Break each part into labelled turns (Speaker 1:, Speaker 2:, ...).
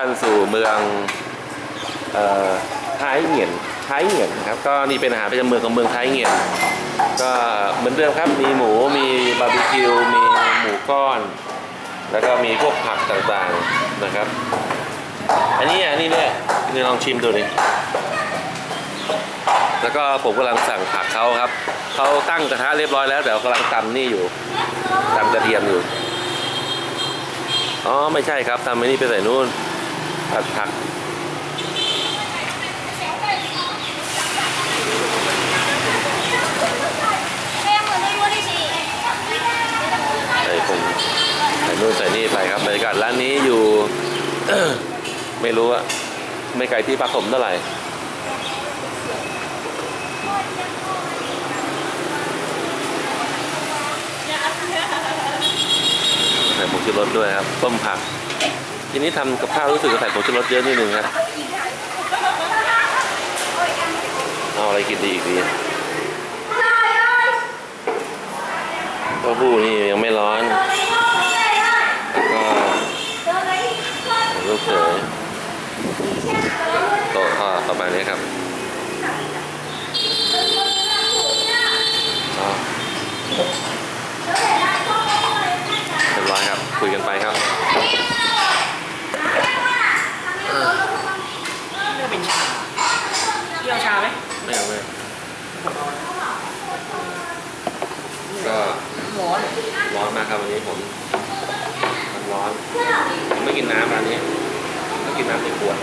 Speaker 1: ท่านสู่เมืองท้ายเหงียนท้ายเหงียนครับก็นี่เป็นอาหารประจำเมืองของเมืองท้ายเหงียนก็เหมือนเดิมครับมีหมูมีบาร์บีคิวมีหมูก้อน แล้วก็มีพวกผักต่างๆนะครับ อันนี้อันนี้เนี่ยนี่ลองชิมดูดิแล้วก็ผมกำลังสั่งผักเขาครับเขาตั้งกระทะเรียบร้อยแล้ว แต่กำลังตำนี่อยู่ตำกระเทียมอยู่อ๋อไม่ใช่ครับตำไอ้นี่ไปใส่นู่น ผัดผักใส่ผงใส่นู่นใส่นี่ไปครับบรรยากาศร้านนี้อยู่ ไม่รู้อะไม่ไกลที่พักผมเท่าไหร่ใส่ผงชูรสด้วยครับต้มผัก ทีนี้ทำกับข้าวรู้สึกจะใส่ผงชูรสเยอะนิดนึงครับ เอาอะไรกินดีอีกดีเต้าหู้นี่ยังไม่ร้อนก็ลูกเขยโต๊ะก็ประมาณนี้ครับอ๋อเรียบร้อยครับ คุยกันไปครับ
Speaker 2: ไม่เป็นชาเกี่ยวชาไหม
Speaker 1: ไม่เอาไม่ก็
Speaker 2: หมอน
Speaker 1: ร้อนมากครับวันนี้ผมมันร้อน ผมไม่กินน้ำร้านนี้ก็กินน้ำในขวด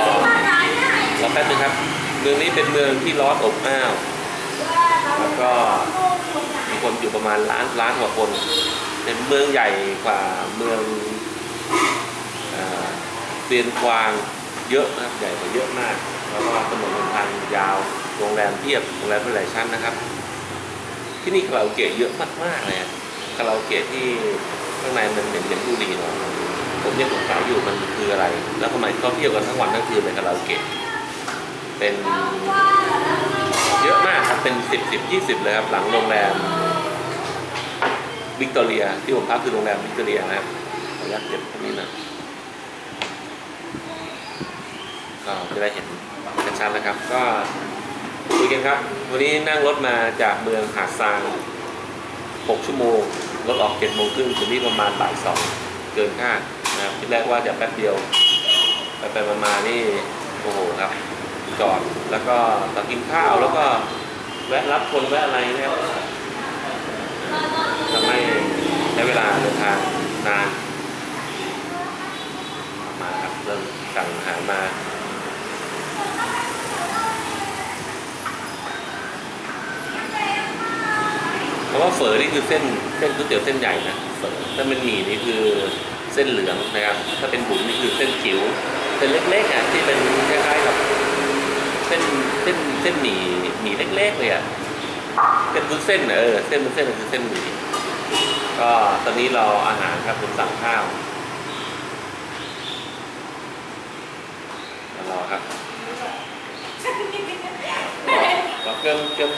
Speaker 1: รอรอแป๊บนึงครับ เมืองนี้เมืองที่ร้อนอบอ้าว แล้วก็มีคนอยู่ประมาณล้านล้านกว่าคน เป็นเมืองใหญ่กว่าเมืองเตียนกวางเยอะนะครับใหญ่กว่าเยอะมาก แล้วก็ถนนทางยาวโรงแรมเพียบโรงแรมเป็นหลายชั้นนะครับ ที่นี่คาราโอเกะเยอะมากๆเลยคาราโอเกะที่ข้างในมันเหม็นเหม็นบุหรี่เนาะผมยังสงสัยอยู่มันคืออะไร แล้วทำไมเขาเที่ยวกันทั้งวันทั้งคืนในคาราโอเกะเป็น เยอะมากครับ เป็นสิบสิบยี่สิบเลยครับ หลังโรงแรมวิกตอเรีย ที่ผมพักคือโรงแรมวิกตอเรียนะครับขออนุญาตเก็บตรงนี้นะก็จะได้เห็นกันชัดนะครับ ก็คุยกันครับ วันนี้นั่งรถมาจากเมืองหาดซาง 6 ชั่วโมง รถออก7โมงครึ่งถึงนี่ประมาณบ่ายสองเกินคาดนะครับคิดแรกว่าจะแป๊บเดียว ไปไปๆมาๆนี่ โอ้โหครับ จอด แล้วก็ตักกินข้าวแล้วก็แวะรับคนแวะอะไรเนี่ยทำให้ใช้เวลาเดินทางนาน มาครับเริ่มสั่งอาหารมาเพราะว่าเฝอนี่คือเส้นเส้นก๋วยเตี๋ยวเส้นใหญ่นะเฝอถ้าเป็นหมี่นี่คือเส้นเหลืองนะครับ ถ้าเป็นบุ๋มนี่คือเส้นจิ๋วเส้นเล็กๆอะที่เป็นคล้ายๆกับ เส้นเส้นเส้นหมี่หมี่เล็กๆเลยอะเส้นวุ้นเส้นเออเส้นวุ้นเส้นมันคือเส้นหมี่ก็ตอนนี้เราอาหารครับผมสั่งข้าวมารอครับรอเกิมเกิม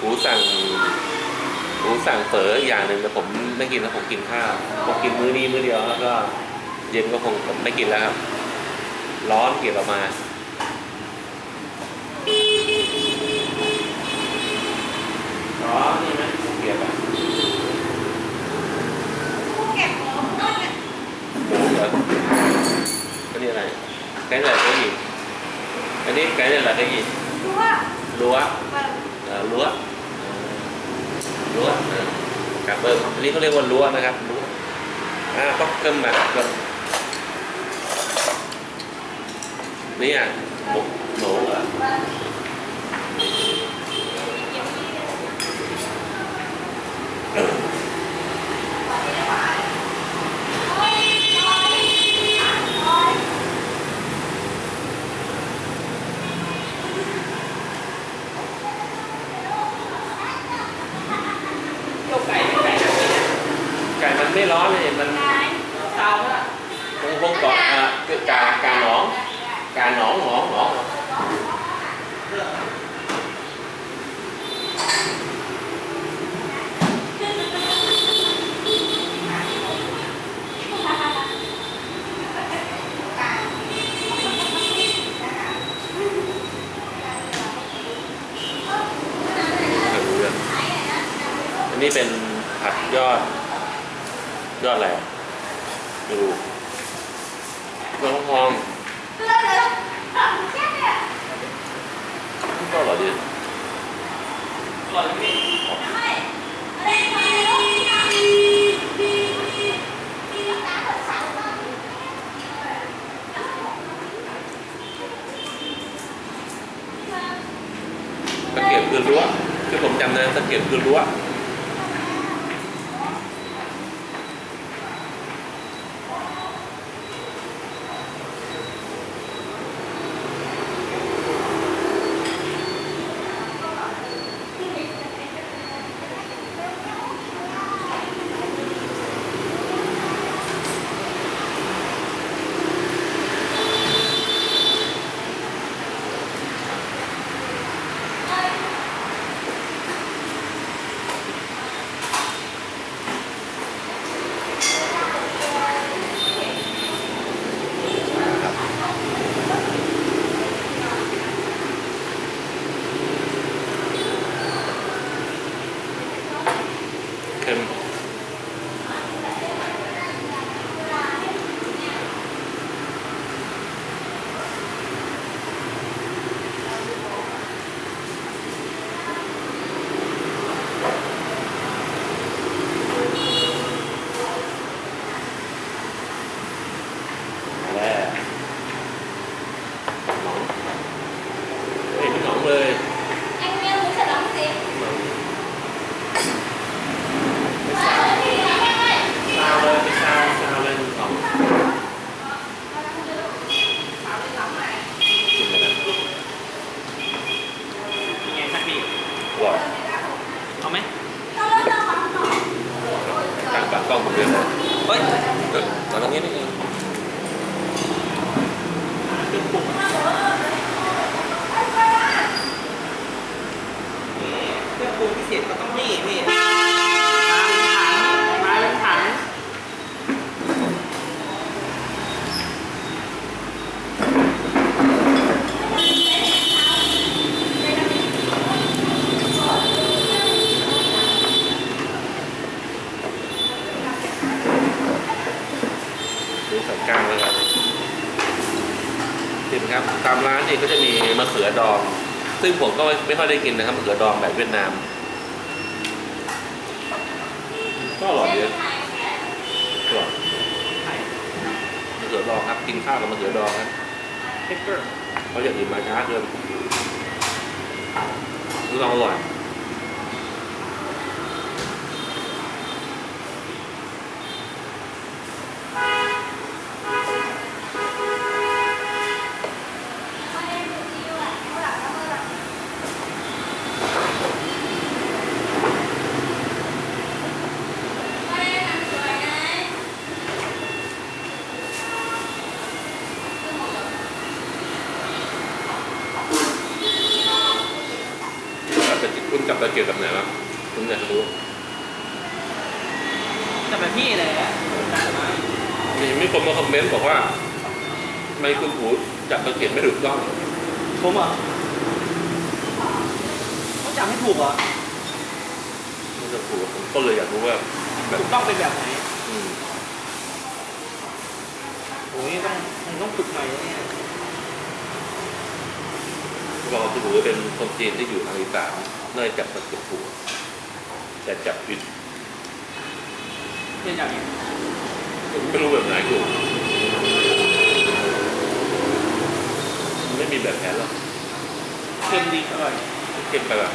Speaker 1: หูสั่งหู สั่งเฝออีกอย่างหนึ่งแต่ผมไม่กินแล้วผมกินข้าวผมกินมื้อนี้มื้อเดียวแล้วก็ เย็นก็คงผมไม่กินแล้วครับ ร้อนเกลียดออกมาร้อนนี่ไหมเกลียดอะหมูเหรออันนี้อะไรไก่อะไรไก่หญิงอันนี้ไก่อะไรไก่หญิงรั้วเอ่อรั้วเอ่อ รั้วกับเบิ้มอันนี้เขาเรียกว่ารั้วนะครับรั้วอ่าก็เกิมแบบเกิมนี่อะหมูหมู ไม่ร้อนเลยมัน
Speaker 2: ตาอะ
Speaker 1: คงคงเกาะกาการหนอง การหนองหัว เกียบคือรั้วที่ผมจำนะตะเกียบคือรั้ว
Speaker 2: ก
Speaker 1: ลางเลยครับทิมครับ ตามร้านเองก็จะมีมะเขือดอง ซึ่งผมก็ไม่ไม่ค่อยได้กินนะครับมะเขือดองแบบเวียดนาม ก็อร่อยดีนะอร่อย
Speaker 2: ไข่
Speaker 1: มะเขือดองครับ กินข้าวกับมะเขือดองครับ
Speaker 2: เปปเปอร์
Speaker 1: เขาอย่างอื่นมาช้าเกินคือลองอร่อย กับตะเกียบคุณ กับตะเกียบแบบไหนวะคุณอยากรู้
Speaker 2: แต่แบบพี่เลยอะได้ไหม
Speaker 1: มีมีคนมาคอมเมนต์บอกว่าทำไมคุณหูจับตะเกียบไม่ถูกต้อง
Speaker 2: ผมเหรอะต้องจำให้ถูกเหรอ
Speaker 1: ไม่ถูกผมก็เลยอยากรู้ว่าแบบ
Speaker 2: ถูกต้องเป็นแบบไหน
Speaker 1: อืม
Speaker 2: โอ้ยต้องมันต้องฝึกใหม่เนี่ย
Speaker 1: บอกว่าคุณหูเป็นคนจีนที่อยู่ทางอีสาน เลยจับตะเกียบถูกแต่จับผิด
Speaker 2: เรียนอย่างนี้
Speaker 1: ผมไม่รู้แบบไหนถูกมันไม่มีแบบแผนหรอก
Speaker 2: เค็มดีอร่อย
Speaker 1: เก็บไปแบบ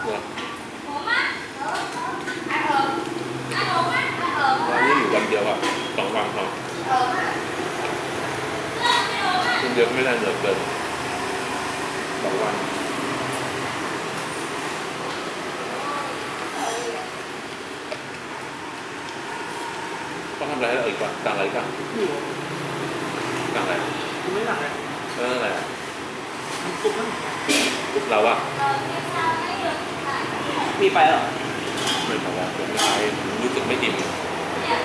Speaker 1: นนี้อ
Speaker 3: ยู่วั
Speaker 2: นเดี
Speaker 3: ย
Speaker 1: ว
Speaker 2: อะ
Speaker 1: สองวันพอ
Speaker 3: Hộp Lên cái hộp mắt
Speaker 1: คนเดียวก็ไม่ได้เหนื่อยเกินสองวันต้องทำอะไรแล้วอีกวะสั่งอะไรกัน
Speaker 2: อยู่
Speaker 1: สั่งอะไร
Speaker 2: คุณไม่หลังเลย
Speaker 1: เอออะไรอะ
Speaker 2: ทำซุปมั้ ง
Speaker 1: ปุ๊บเราอะ
Speaker 3: Rồi cái sao lấy được Lại
Speaker 2: มีไปเหรอ
Speaker 1: ไม่พอแล้วผมไม่ไปผมรู้สึกไม่อิ่ม
Speaker 3: Dạ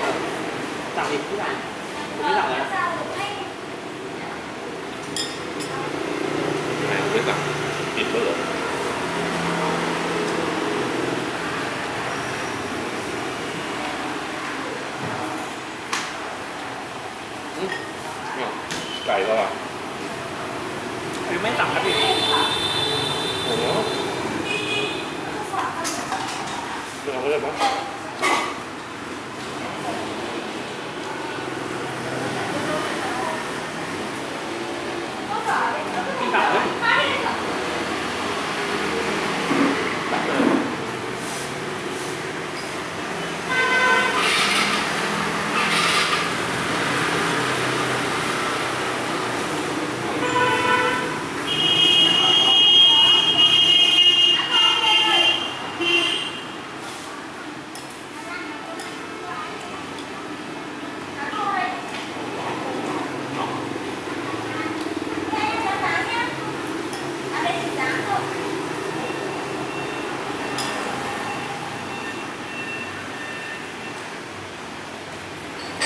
Speaker 2: สั่งดิที่หลังผมไม่หลัง
Speaker 3: Rồi
Speaker 2: แล้ว
Speaker 3: cái sao được lấy
Speaker 1: แหมไม่สั่งอิ่มแล้วเหรออืมอ้าวไก่ก็อะ
Speaker 2: หรือไม่สั่งครับพี่
Speaker 1: โอ้โหไม่เอาก็ได้ปะ
Speaker 2: พี่สั่งเลย
Speaker 1: ตักเลย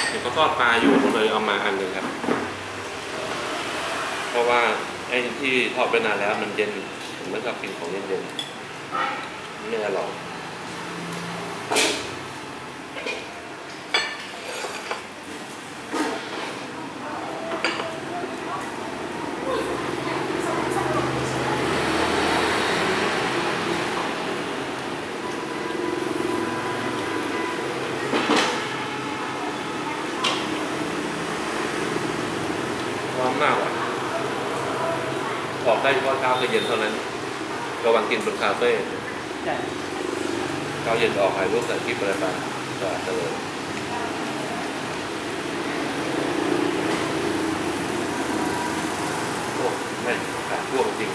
Speaker 1: เห็นเขาท อดปลาอยู่ผมเลยเอามาอันหนึ่งครับ เพราะว่าไอ้ที่ทอดไปนานแล้วมันเย็นผมไม่ชอบกินของเย็นๆไม่อร่อย ร้อนมากอะออกได้เฉพาะเช้ากับเย็นเท่านั้น ระหว่างกินบนคาเฟ่
Speaker 2: ใช่
Speaker 1: เช้าเย็นออกถ่ายรูปถ่ายคลิปอะไรไปก็เจริญโอ้ไม่ขาดช่วงจริง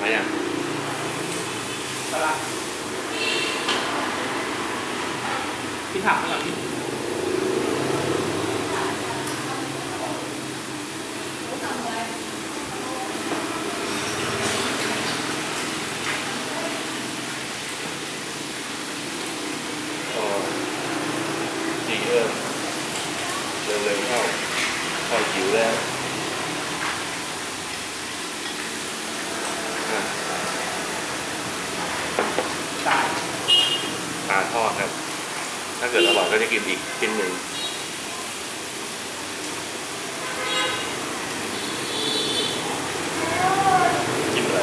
Speaker 1: มาอย่าง
Speaker 2: ปลาพี่ถามมาก่อนพี่
Speaker 1: ก็ดีเออเร็วๆเข้าพอหิวแล้วอะ
Speaker 2: ตาย
Speaker 1: ปลาทอดครับ ถ้าเกิดอร่อยก็จะกินอีกชิ้นหนึ่งจิ้มอะไร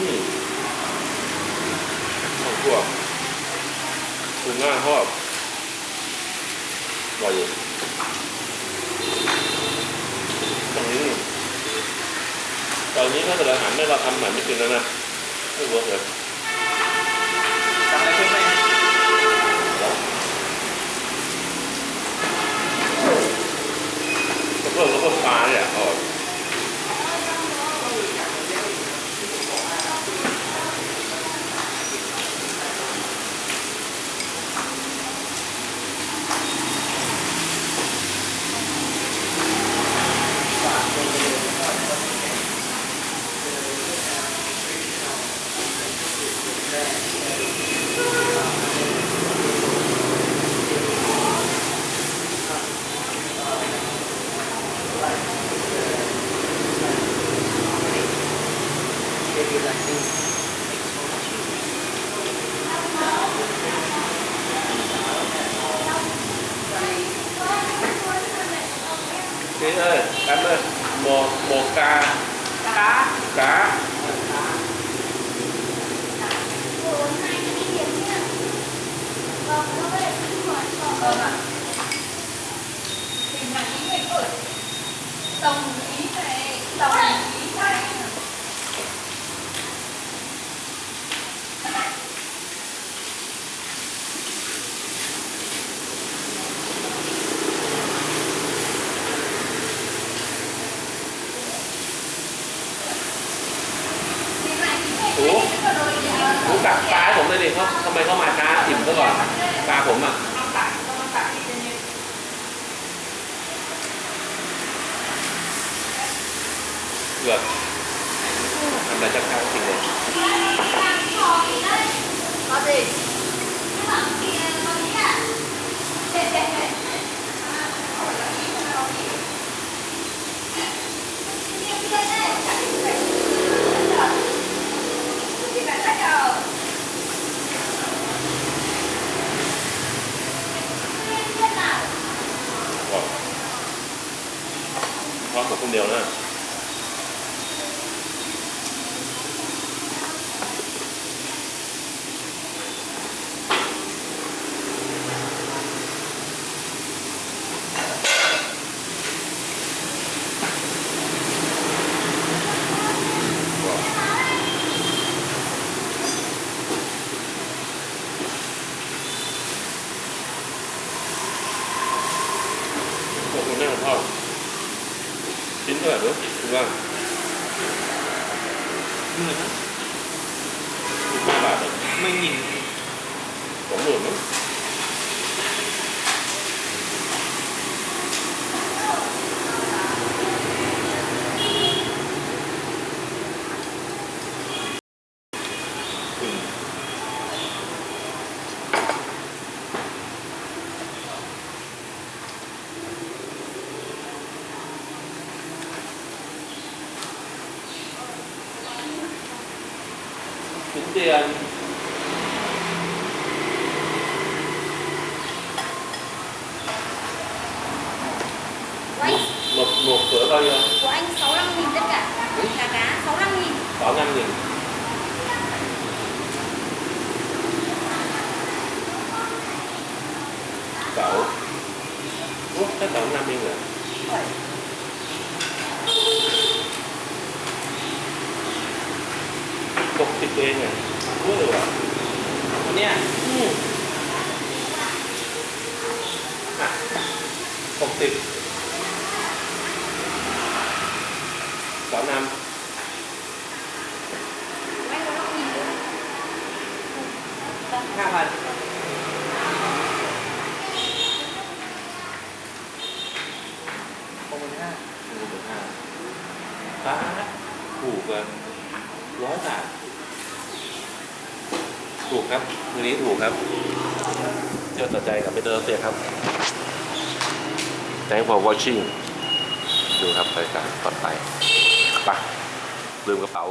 Speaker 1: นี่ ข้าวคั่วคุณง่าหอบอร่อยอยู่ตรงนี้ตอนนี้ถ้าเกิดอาหารไม่เราทำเหมือนไม่กินแล้วนะไม่เวิร์กเลย ชิ้น
Speaker 3: เท่า
Speaker 1: ไหร่รู้คุณว่า
Speaker 2: เหมือน
Speaker 1: สิบห้าบาทหรอ
Speaker 2: ไม่หยิน
Speaker 1: tiền một một cửa bao nhiêu?
Speaker 3: Của anh 65 nghìn tất cả. Cả cá 65 nghìn.
Speaker 1: 65 nghìn.
Speaker 2: ห้าพันหกหมื่นห้า
Speaker 1: หนึ่งหมื่นห้าป้าดถูกเลยร้อยบาทถูกครับมือนี้ถูกครับเจ้าต่อใจกับเบเตอร์เซียครับ Thank for watching ดูครับบรรยากาศปลอดภัยไปลืมกระเป๋า